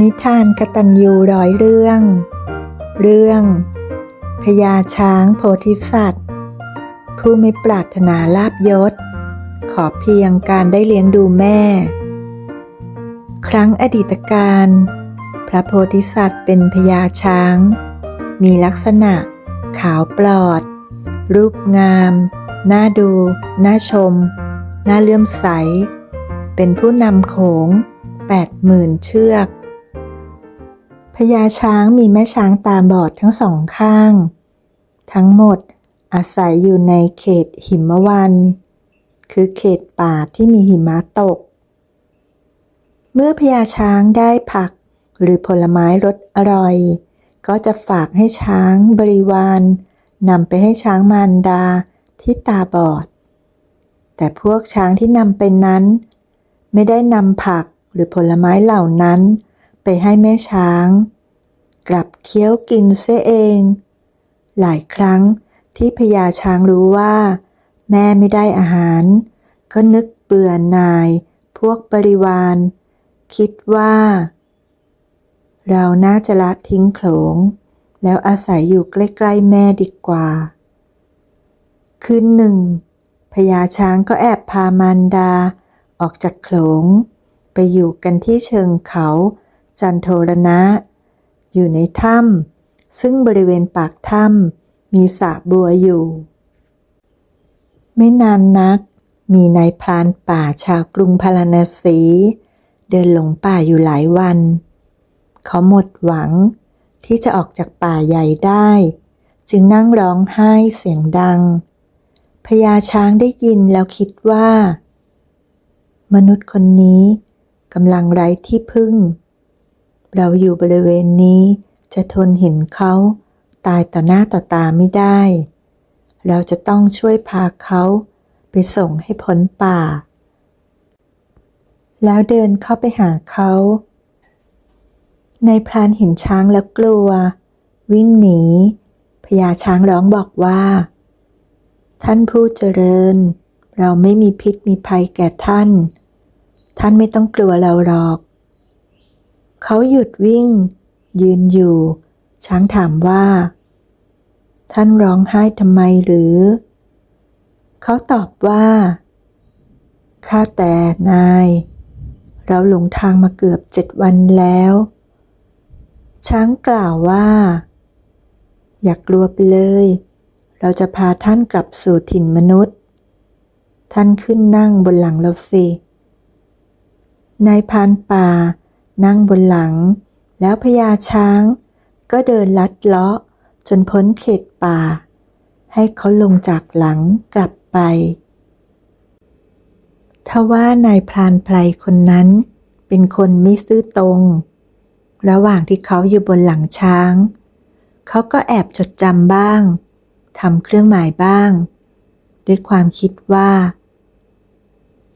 นิทานกตัญญูร้อยเรื่อง เรื่องพญาช้างโพธิสัตว์ ผู้ไม่ปรารถนาลาบยศ ขอเพียงการได้เลี้ยงดูแม่ ครั้งอดีตการ พระโพธิสัตว์เป็นพญาช้าง มีลักษณะ ขาวปลอด รูปงาม น่าดู น่าชม น่าเลื่อมใส เป็นผู้นำโขงแปดหมื่นเชือก พญาช้างมีแม่ช้างตาบอดทั้งสองข้าง ทั้งหมดอาศัยอยู่ในเขตหิมวัน คือเขตป่าที่มีหิมะตก เมื่อพญาช้างได้ผักหรือผลไม้รสอร่อย ก็จะฝากให้ช้างบริวารนำไปให้ช้างมารดาที่ตาบอด แต่พวกช้างที่นำไปนั้น ไม่ได้นำผักหรือผลไม้เหล่านั้น ไปให้แม่ช้าง กลับเคี้ยวกินเสียเอง หลายครั้งที่พญาช้างรู้ว่า แม่ไม่ได้อาหาร ก็นึกเบื่อหน่าย พวกบริวาร คิดว่า เราน่าจะละทิ้งโขลง แล้วอาศัยอยู่ใกล้ๆแม่ดีกว่า คืนหนึ่งพญาช้างก็แอบพามารดา ออกจากโขลง ไปอยู่กันที่เชิงเขา จันโทรณะ อยู่ในถ้ำซึ่งบริเวณปากถ้ำมีสระบัวอยู่ ไม่นานนัก มีนายพรานป่าชาวกรุงพาราณสี เดินหลงป่าอยู่หลายวัน เขาหมดหวังที่จะออกจากป่าใหญ่ได้ จึงนั่งร้องไห้เสียงดังพญาช้างได้ยินแล้วคิดว่า มนุษย์คนนี้กำลังไร้ที่พึ่ง เราอยู่บริเวณนี้จะทนเห็นเขา ตายต่อหน้าต่อตาไม่ได้ เราจะต้องช่วยพาเขาไปส่งให้พ้นป่า แล้วเดินเข้าไปหาเขา ในพรานเห็นช้างแล้วกลัว วิ่งหนีพญาช้างร้องบอกว่า ท่านผู้เจริญ เราไม่มีพิษมีภัยแก่ท่าน ท่านไม่ต้องกลัวเราหรอก เขาหยุดวิ่ง ยืนอยู่ ช้างถามว่า ท่านร้องไห้ทำไมหรือ เขาตอบว่าข้าแต่นาย เราหลงทางมาเกือบเจ็ดวันแล้ว ช้างกล่าวว่า อย่ากลัวไปเลย เราจะพาท่านกลับสู่ถิ่นมนุษย์ ท่านขึ้นนั่งบนหลังเราสินายพานป่า นั่งบนหลัง แล้วพญาช้าง ก็เดินลัดเลาะจนพ้นเขตป่า ให้เขาลงจากหลังกลับไป ทว่านายพรานไพรคนนั้น เป็นคนไม่ซื่อตรง ระหว่างที่เขาอยู่บนหลังช้าง เขาก็แอบจดจำบ้างทำเครื่องหมายบ้าง ด้วยความคิดว่า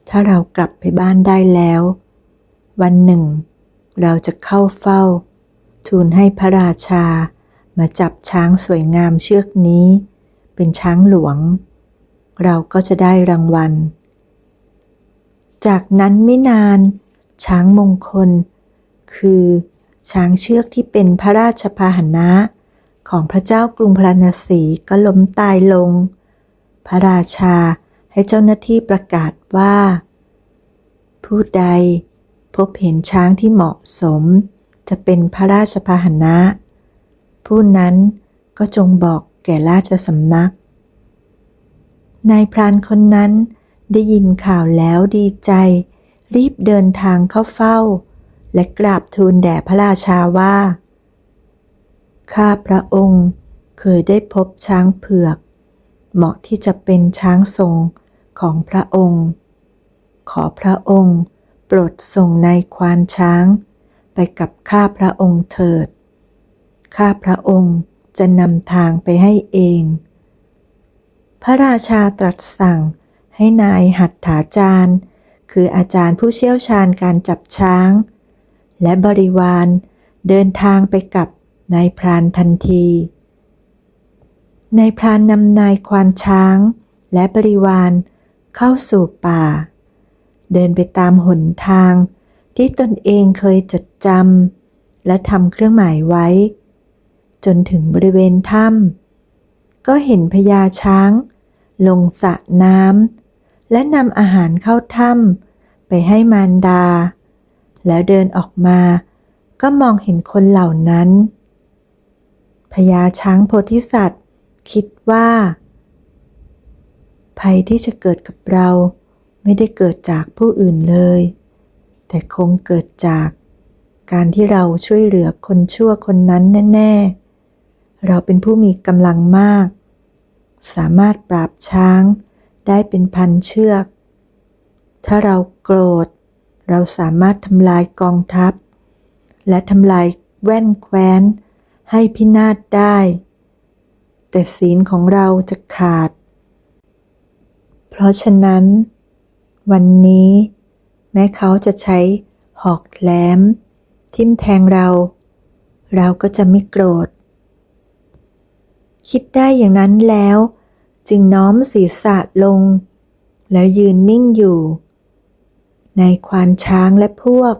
ถ้าเรากลับไปบ้านได้แล้ว วันหนึ่ง เราจะเข้าเฝ้า ทูลให้พระราชา มาจับช้างสวยงามเชือกนี้ เป็นช้างหลวง เราก็จะได้รางวัล จากนั้นไม่นาน ช้างมงคล คือ ช้างเชือกที่เป็นพระราชพาหนะของพระเจ้ากรุงพราณสีก็ล้มตายลง พระราชาให้เจ้าหน้าที่ประกาศว่า ผู้ใด พบเห็นช้างที่เหมาะสม จะเป็นพระราชพาหนะ ผู้นั้นก็จงบอกแก่ราชสำนัก นายพรานคนนั้นได้ยินข่าวแล้วดีใจ รีบเดินทางเข้าเฝ้า และกราบทูลแด่พระราชาว่า ข้าพระองค์เคยได้พบช้างเผือก เหมาะที่จะเป็นช้างทรงของพระองค์ ขอพระองค์ ปรดส่งนายควานช้าง ไปกับข้าพระองค์เถิด ข้าพระองค์จะนำทางไปให้เอง พระราชาตรัสสั่งให้นายหัตถาจารย์ คืออาจารย์ผู้เชี่ยวชาญการจับช้าง และบริวารเดินทางไปกับนายพรานทันทีนายพรานนำนายควานช้าง และบริวารเข้าสู่ป่า เดินไปตามหนทาง ที่ตนเองเคยจดจำและทำเครื่องหมายไว้ จนถึงบริเวณถ้ำก็เห็นพญาช้าง ลงสระน้ำและนำอาหารเข้าถ้ำไปให้มารดา แล้วเดินออกมา ก็มองเห็นคนเหล่านั้นพญาช้างโพธิสัตว์ คิดว่า ภัยที่จะเกิดกับเรา ไม่ได้เกิดจากผู้อื่นเลย แต่คงเกิดจากการที่เราช่วยเหลือคนชั่วคนนั้นแน่ ๆ เราเป็นผู้มีกำลังมาก สามารถปราบช้างได้เป็นพันเชือก ถ้าเราโกรธ เราสามารถทำลายกองทัพ และทำลายแว่นแคว้น ให้พินาศได้ แต่ศีลของเราจะขาด เพราะฉะนั้น วันนี้ แม้เขาจะใช้หอกแหลม ทิ่มแทงเรา เราก็จะไม่โกรธ คิดได้อย่างนั้นแล้ว จึงน้อมศีรษะลง แล้วยืนนิ่งอยู่ ในควานช้างและพวก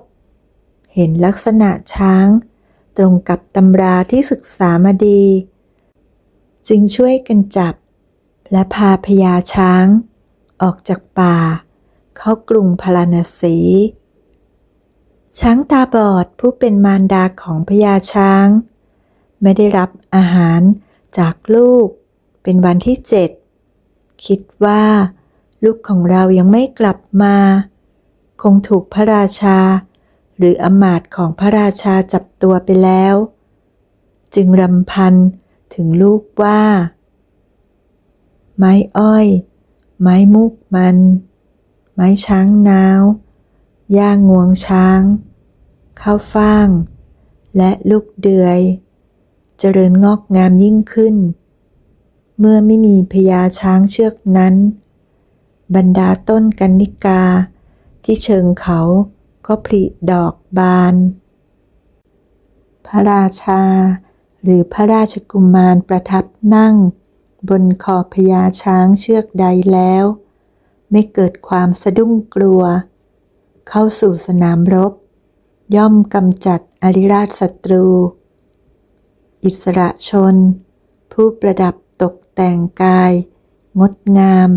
เห็นลักษณะช้างตรงกับตำราที่ศึกษามาดี จึงช่วยกันจับ และพาพญาช้างออกจากป่า เข้ากรุงพาราณสี ช้างตาบอดผู้เป็นมารดาของพญาช้าง ไม่ได้รับอาหารจากลูก เป็นวันที่เจ็ดคิดว่า ลูกของเรายังไม่กลับมา คงถูกพระราชา หรืออำมาตย์ของพระราชาจับตัวไปแล้ว จึงรำพันถึงลูกว่า ไม้อ้อย ไม้มุกมัน ไม้ช้างนาวย่างงวงช้าง ข้าวฟ่าง และลูกเดือย เจริญงอกงามยิ่งขึ้น เมื่อไม่มีพญาช้างเชือกนั้น บรรดาต้นกันนิกา ที่เชิงเขาก็ผลิดอกบาน พระราชา หรือพระราชกุมารประทับนั่ง บนคอพญาช้างเชือกใดแล้ว ไม่เกิดความสะดุ้งกลัว เข้าสู่สนามรบ ย่อมกำจัดอริราชศัตรู อิสระชน ผู้ประดับตกแต่งกาย งดงาม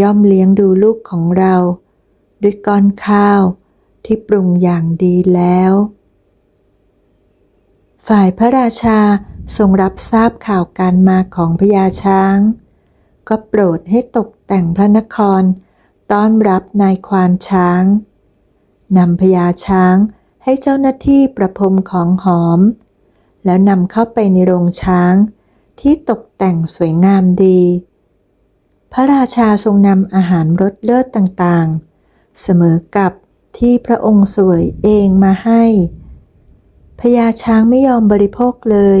ย่อมเลี้ยงดูลูกของเรา ด้วยก้อนข้าวที่ปรุงอย่างดีแล้ว ฝ่ายพระราชาทรงรับทราบข่าวการมาของพญาช้าง ก็โปรดให้ตก แต่งพระนคร ต้อนรับนายควานช้าง นำพญาช้างให้เจ้าหน้าที่ประพรมของหอม แล้วนำเข้าไปในโรงช้างที่ตกแต่งสวยงามดี พระราชาทรงนำอาหารรสเลิศต่างๆ เสมอกับที่พระองค์สวยเองมาให้พญาช้างไม่ยอมบริโภคเลย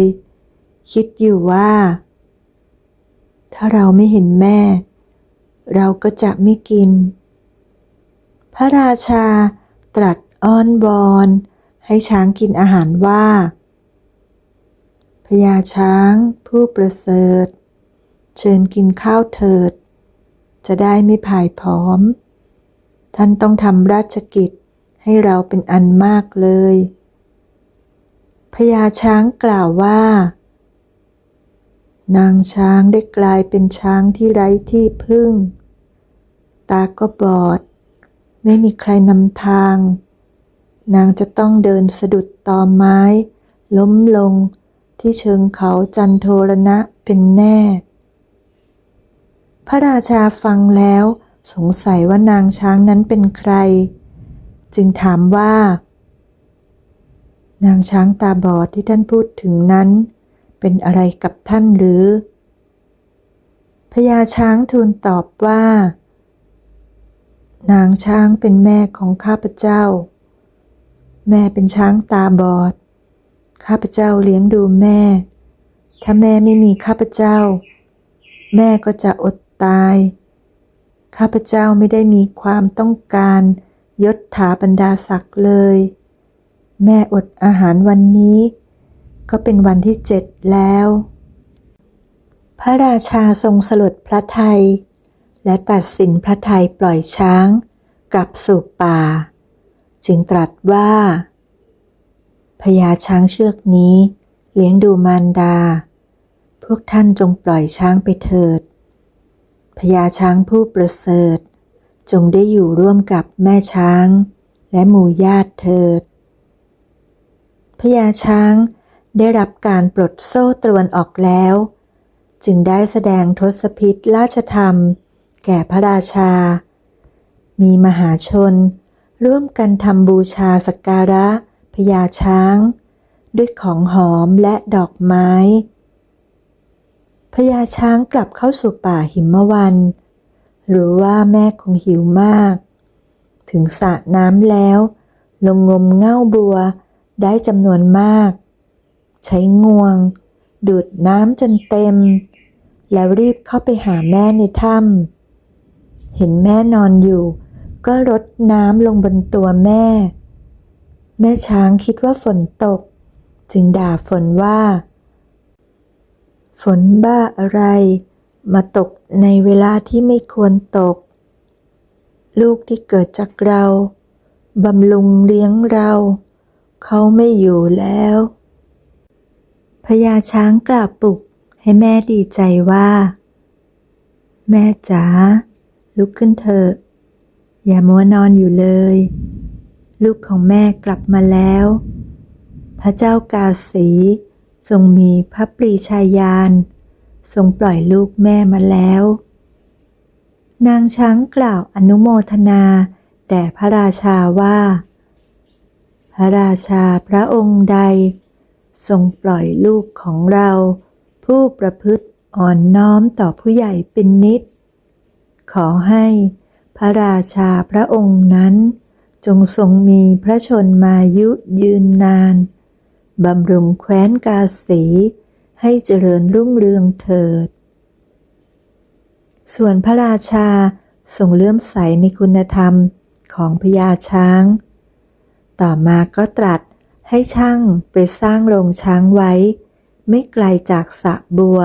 คิดอยู่ว่า ถ้าเราไม่เห็นแม่ เราก็จะไม่กิน พระราชาตรัสอ้อนวอนให้ช้างกินอาหารว่าพญาช้างผู้ประเสริฐ เชิญกินข้าวเถิด จะได้ไม่ผายผอม ท่านต้องทำราชกิจให้เราเป็นอันมากเลยพญาช้างกล่าวว่า นางช้างได้กลายเป็นช้างที่ไร้ที่พึ่ง ตาก็บอด ไม่มีใครนำทาง นางจะต้องเดินสะดุดตอไม้ ล้มลงที่เชิงเขาจันโทรณะเป็นแน่ พระราชาฟังแล้วสงสัยว่านางช้างนั้นเป็นใคร จึงถามว่า นางช้างตาบอดที่ท่านพูดถึงนั้น เป็นอะไรกับท่านหรือพญาช้างทูลตอบว่า นางช้างเป็นแม่ของข้าพเจ้า แม่เป็นช้างตาบอด ข้าพเจ้าเลี้ยงดูแม่ ถ้าแม่ไม่มีข้าพเจ้า แม่ก็จะอดตาย ข้าพเจ้าไม่ได้มีความต้องการยศถาบรรดาศักดิ์เลย แม่อดอาหารวันนี้ ก็เป็นวันที่เจ็ดแล้ว พระราชาทรงสลดพระไทย และตัดสินพระไทยปล่อยช้าง กลับสู่ป่า จึงตรัสว่าพพญาช้างเชือกนี้ เลี้ยงดูมารดา พวกท่านจงปล่อยช้างไปเถิดพญาช้างผู้ประเสริฐ จงได้อยู่ร่วมกับแม่ช้าง และหมู่ญาติเถิดพญาช้าง ได้รับการปลดโซ่ตรวนออกแล้ว จึงได้แสดงทศพิธราชธรรม แก่พระราชา มีมหาชน ร่วมกันทำบูชาสักการะพญาช้าง ด้วยของหอมและดอกไม้พญาช้างกลับเข้าสู่ป่าหิมวันหรือว่าแม่คงหิวมาก ถึงสระน้ำแล้ว ลงงมเง่าบัวได้จำนวนมาก ใช้งวง ดูดน้ำจนเต็ม แล้วรีบเข้าไปหาแม่ในถ้ำเห็นแม่นอนอยู่ ก็รดน้ำลงบนตัวแม่ แม่ช้างคิดว่าฝนตก จึงด่าฝนว่า ฝนบ้าอะไร มาตกในเวลาที่ไม่ควรตก ลูกที่เกิดจากเราบำรุงเลี้ยงเรา เขาไม่อยู่แล้ว พญาช้างกล่าวปลุกให้แม่ดีใจว่า แม่จ๋าลุกขึ้นเถอะ อย่ามัวนอนอยู่เลย ลูกของแม่กลับมาแล้ว พระเจ้ากาสีทรงมีพระปรีชาญาณทรงปล่อยลูกแม่มาแล้ว นางช้างกล่าวอนุโมทนาแด่พระราชาว่า พระราชาพระองค์ใด ทรงปล่อยลูกของเรา ผู้ประพฤติอ่อนน้อมต่อผู้ใหญ่เป็นนิด ขอให้พระราชาพระองค์นั้น จงทรงมีพระชนมายุยืนนานบำรุงแคว้นกาสีให้เจริญรุ่งเรืองเถิด ส่วนพระราชาทรงเลื่อมใสในคุณธรรมของพญาช้าง ต่อมาก็ตรัส ให้ช่างไปสร้างโรงช้างไว้ ไม่ไกลจากสระบัว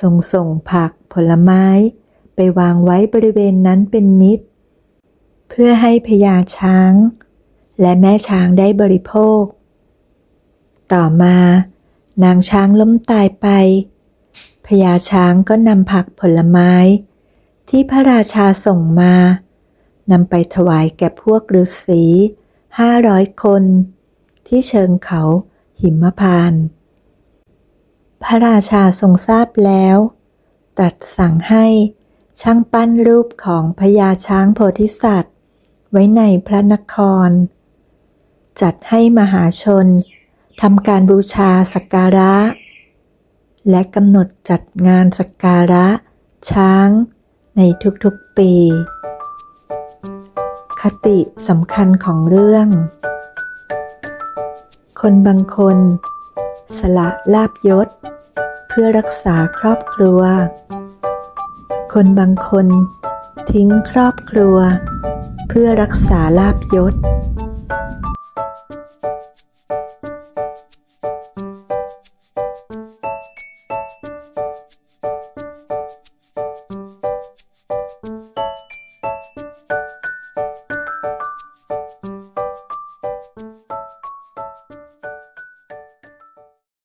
ทรงส่งผักผลไม้ ไปวางไว้บริเวณนั้นเป็นนิด เพื่อให้พญาช้าง และแม่ช้างได้บริโภค ต่อมา นางช้างล้มตายไปพญาช้างก็นำผักผลไม้ ที่พระราชาส่งมานำไปถวายแก่พวกฤาษีห้าร้อยคน ที่เชิงเขาหิมพานต์พระราชาทรงทราบแล้วตรัสสั่งให้ช่างปั้นรูปของพญาช้างโพธิสัตว์ ไว้ในพระนคร จัดให้มหาชนทำการบูชาสักการะ และกำหนดจัดงานสักการะ ช้างในทุกๆปี คติสำคัญของเรื่อง คนบางคน สละลาบยศ เพื่อรักษาครอบครัว คนบางคนทิ้งครอบครัว เพื่อรักษาลาบยศ